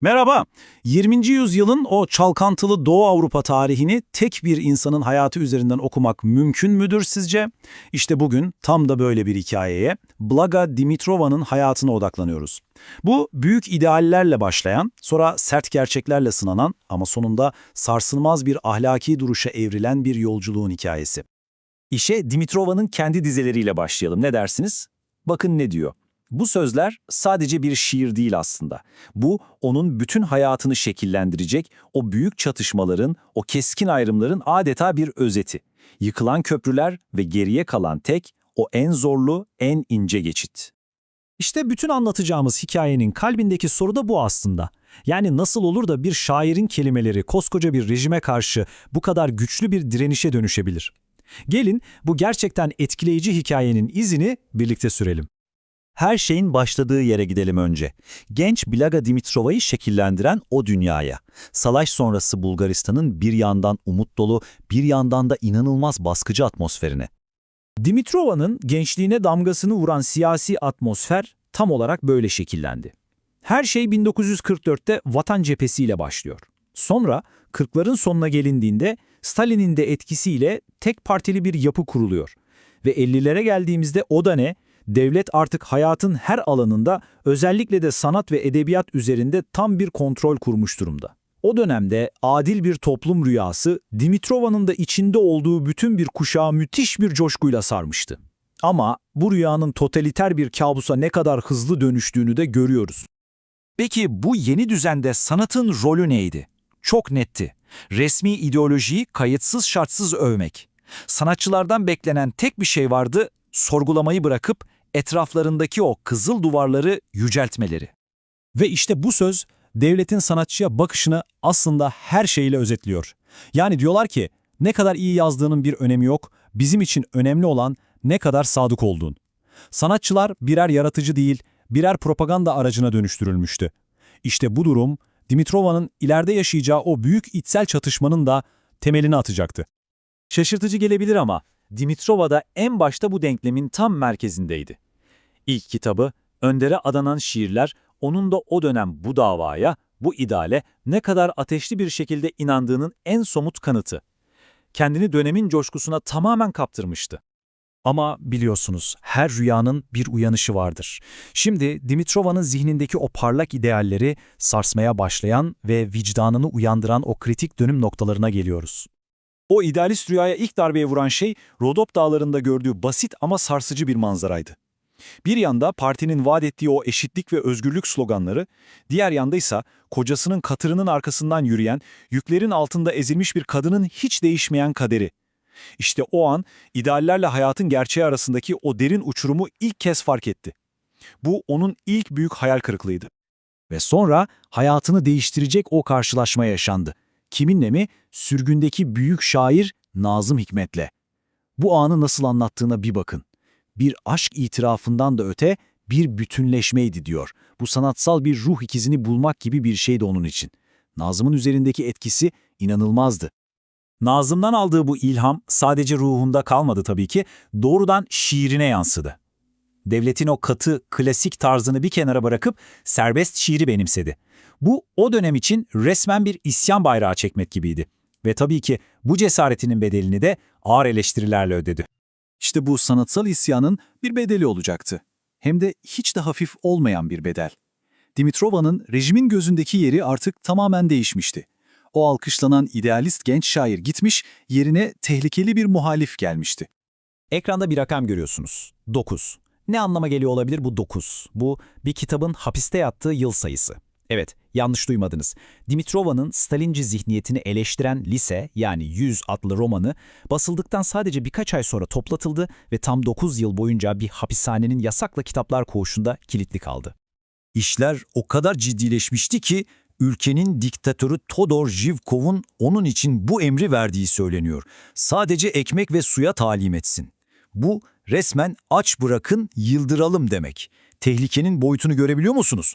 Merhaba. 20. yüzyılın o çalkantılı Doğu Avrupa tarihini tek bir insanın hayatı üzerinden okumak mümkün müdür sizce? İşte bugün tam da böyle bir hikayeye Blaga Dimitrova'nın hayatına odaklanıyoruz. Bu büyük ideallerle başlayan, sonra sert gerçeklerle sınanan ama sonunda sarsılmaz bir ahlaki duruşa evrilen bir yolculuğun hikayesi. İşe Dimitrova'nın kendi dizeleriyle başlayalım. Ne dersiniz? Bakın ne diyor. Bu sözler sadece bir şiir değil aslında. Bu, onun bütün hayatını şekillendirecek o büyük çatışmaların, o keskin ayrımların adeta bir özeti. Yıkılan köprüler ve geriye kalan tek, o en zorlu, en ince geçit. İşte bütün anlatacağımız hikayenin kalbindeki soru da bu aslında. Yani nasıl olur da bir şairin kelimeleri koskoca bir rejime karşı bu kadar güçlü bir direnişe dönüşebilir? Gelin bu gerçekten etkileyici hikayenin izini birlikte sürelim. Her şeyin başladığı yere gidelim önce. Genç Blaga Dimitrova'yı şekillendiren o dünyaya. Savaş sonrası Bulgaristan'ın bir yandan umut dolu, bir yandan da inanılmaz baskıcı atmosferine. Dimitrova'nın gençliğine damgasını vuran siyasi atmosfer tam olarak böyle şekillendi. Her şey 1944'te Vatan Cephesi ile başlıyor. Sonra 40'ların sonuna gelindiğinde Stalin'in de etkisiyle tek partili bir yapı kuruluyor. Ve 50'lere geldiğimizde o da ne? Devlet artık hayatın her alanında özellikle de sanat ve edebiyat üzerinde tam bir kontrol kurmuş durumda. O dönemde adil bir toplum rüyası Dimitrova'nın da içinde olduğu bütün bir kuşağı müthiş bir coşkuyla sarmıştı. Ama bu rüyanın totaliter bir kabusa ne kadar hızlı dönüştüğünü de görüyoruz. Peki bu yeni düzende sanatın rolü neydi? Çok netti. Resmi ideolojiyi kayıtsız şartsız övmek. Sanatçılardan beklenen tek bir şey vardı, sorgulamayı bırakıp etraflarındaki o kızıl duvarları yüceltmeleri. Ve işte bu söz devletin sanatçıya bakışını aslında her şeyle özetliyor. Yani diyorlar ki ne kadar iyi yazdığının bir önemi yok, bizim için önemli olan ne kadar sadık olduğun. Sanatçılar birer yaratıcı değil, birer propaganda aracına dönüştürülmüştü. İşte bu durum Dimitrova'nın ileride yaşayacağı o büyük içsel çatışmanın da temelini atacaktı. Şaşırtıcı gelebilir ama Dimitrova da en başta bu denklemin tam merkezindeydi. İlk kitabı, Önder'e adanan şiirler, onun da o dönem bu davaya, bu ideale ne kadar ateşli bir şekilde inandığının en somut kanıtı. Kendini dönemin coşkusuna tamamen kaptırmıştı. Ama biliyorsunuz her rüyanın bir uyanışı vardır. Şimdi Dimitrova'nın zihnindeki o parlak idealleri sarsmaya başlayan ve vicdanını uyandıran o kritik dönüm noktalarına geliyoruz. O idealist rüyaya ilk darbeye vuran şey Rodop dağlarında gördüğü basit ama sarsıcı bir manzaraydı. Bir yanda partinin vaat ettiği o eşitlik ve özgürlük sloganları, diğer yanda ise kocasının katırının arkasından yürüyen, yüklerin altında ezilmiş bir kadının hiç değişmeyen kaderi. İşte o an ideallerle hayatın gerçeği arasındaki o derin uçurumu ilk kez fark etti. Bu onun ilk büyük hayal kırıklığıydı. Ve sonra hayatını değiştirecek o karşılaşma yaşandı. Kiminle mi? Sürgündeki büyük şair Nazım Hikmet'le. Bu anı nasıl anlattığına bir bakın. Bir aşk itirafından da öte bir bütünleşmeydi diyor. Bu sanatsal bir ruh ikizini bulmak gibi bir şeydi onun için. Nazım'ın üzerindeki etkisi inanılmazdı. Nazım'dan aldığı bu ilham sadece ruhunda kalmadı tabii ki, doğrudan şiirine yansıdı. Devletin o katı, klasik tarzını bir kenara bırakıp serbest şiiri benimsedi. Bu o dönem için resmen bir isyan bayrağı çekmek gibiydi. Ve tabii ki bu cesaretinin bedelini de ağır eleştirilerle ödedi. İşte bu sanatsal isyanın bir bedeli olacaktı. Hem de hiç de hafif olmayan bir bedel. Dimitrova'nın rejimin gözündeki yeri artık tamamen değişmişti. O alkışlanan idealist genç şair gitmiş, yerine tehlikeli bir muhalif gelmişti. Ekranda bir rakam görüyorsunuz. 9. Ne anlama geliyor olabilir bu 9? Bu bir kitabın hapiste yattığı yıl sayısı. Evet, yanlış duymadınız. Dimitrova'nın Stalinci zihniyetini eleştiren Lise yani 100 adlı romanı basıldıktan sadece birkaç ay sonra toplatıldı ve tam 9 yıl boyunca bir hapishanenin yasakla kitaplar koğuşunda kilitli kaldı. İşler o kadar ciddileşmişti ki ülkenin diktatörü Todor Zhivkov'un onun için bu emri verdiği söyleniyor. Sadece ekmek ve suya talim etsin. Bu resmen aç bırakın yıldıralım demek. Tehlikenin boyutunu görebiliyor musunuz?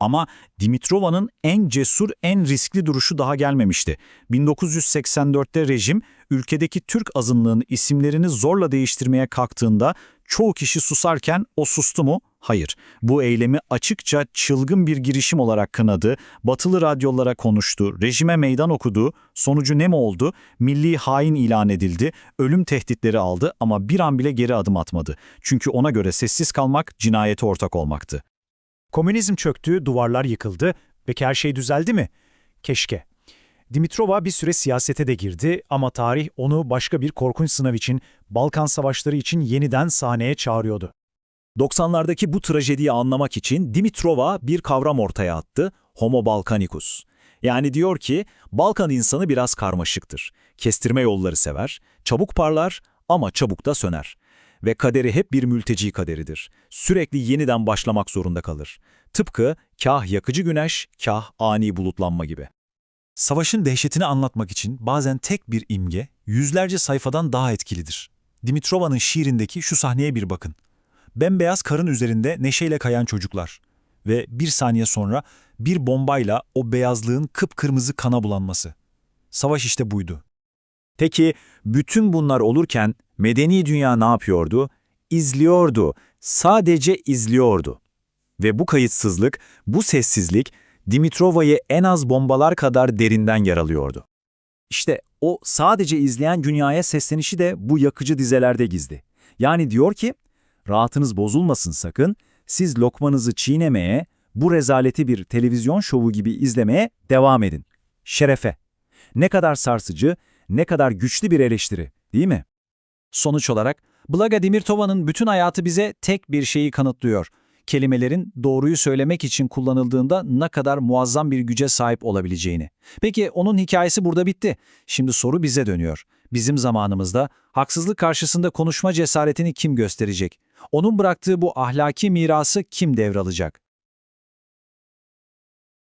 Ama Dimitrova'nın en cesur, en riskli duruşu daha gelmemişti. 1984'te rejim, ülkedeki Türk azınlığın isimlerini zorla değiştirmeye kalktığında çoğu kişi susarken o sustu mu? Hayır. Bu eylemi açıkça çılgın bir girişim olarak kınadı, batılı radyolara konuştu, rejime meydan okudu, sonucu ne mi oldu? Milli hain ilan edildi, ölüm tehditleri aldı ama bir an bile geri adım atmadı. Çünkü ona göre sessiz kalmak cinayete ortak olmaktı. Komünizm çöktü, duvarlar yıkıldı. Peki her şey düzeldi mi? Keşke. Dimitrova bir süre siyasete de girdi ama tarih onu başka bir korkunç sınav için, Balkan Savaşları için yeniden sahneye çağırıyordu. 90'lardaki bu trajediyi anlamak için Dimitrova bir kavram ortaya attı, Homo Balkanicus. Yani diyor ki, Balkan insanı biraz karmaşıktır. Kestirme yolları sever, çabuk parlar ama çabuk da söner. Ve kaderi hep bir mülteci kaderidir. Sürekli yeniden başlamak zorunda kalır. Tıpkı kah yakıcı güneş, kah ani bulutlanma gibi. Savaşın dehşetini anlatmak için bazen tek bir imge yüzlerce sayfadan daha etkilidir. Dimitrova'nın şiirindeki şu sahneye bir bakın. Bembeyaz karın üzerinde neşeyle kayan çocuklar ve bir saniye sonra bir bombayla o beyazlığın kıpkırmızı kana bulanması. Savaş işte buydu. Peki bütün bunlar olurken medeni dünya ne yapıyordu? İzliyordu. Sadece izliyordu. Ve bu kayıtsızlık, bu sessizlik Dimitrova'yı en az bombalar kadar derinden yaralıyordu. İşte o sadece izleyen dünyaya seslenişi de bu yakıcı dizelerde gizli. Yani diyor ki, rahatınız bozulmasın sakın, siz lokmanızı çiğnemeye, bu rezaleti bir televizyon şovu gibi izlemeye devam edin. Şerefe. Ne kadar sarsıcı, ne kadar güçlü bir eleştiri, değil mi? Sonuç olarak Blaga Dimirtova'nın bütün hayatı bize tek bir şeyi kanıtlıyor. Kelimelerin doğruyu söylemek için kullanıldığında ne kadar muazzam bir güce sahip olabileceğini. Peki onun hikayesi burada bitti. Şimdi soru bize dönüyor. Bizim zamanımızda haksızlık karşısında konuşma cesaretini kim gösterecek? Onun bıraktığı bu ahlaki mirası kim devralacak?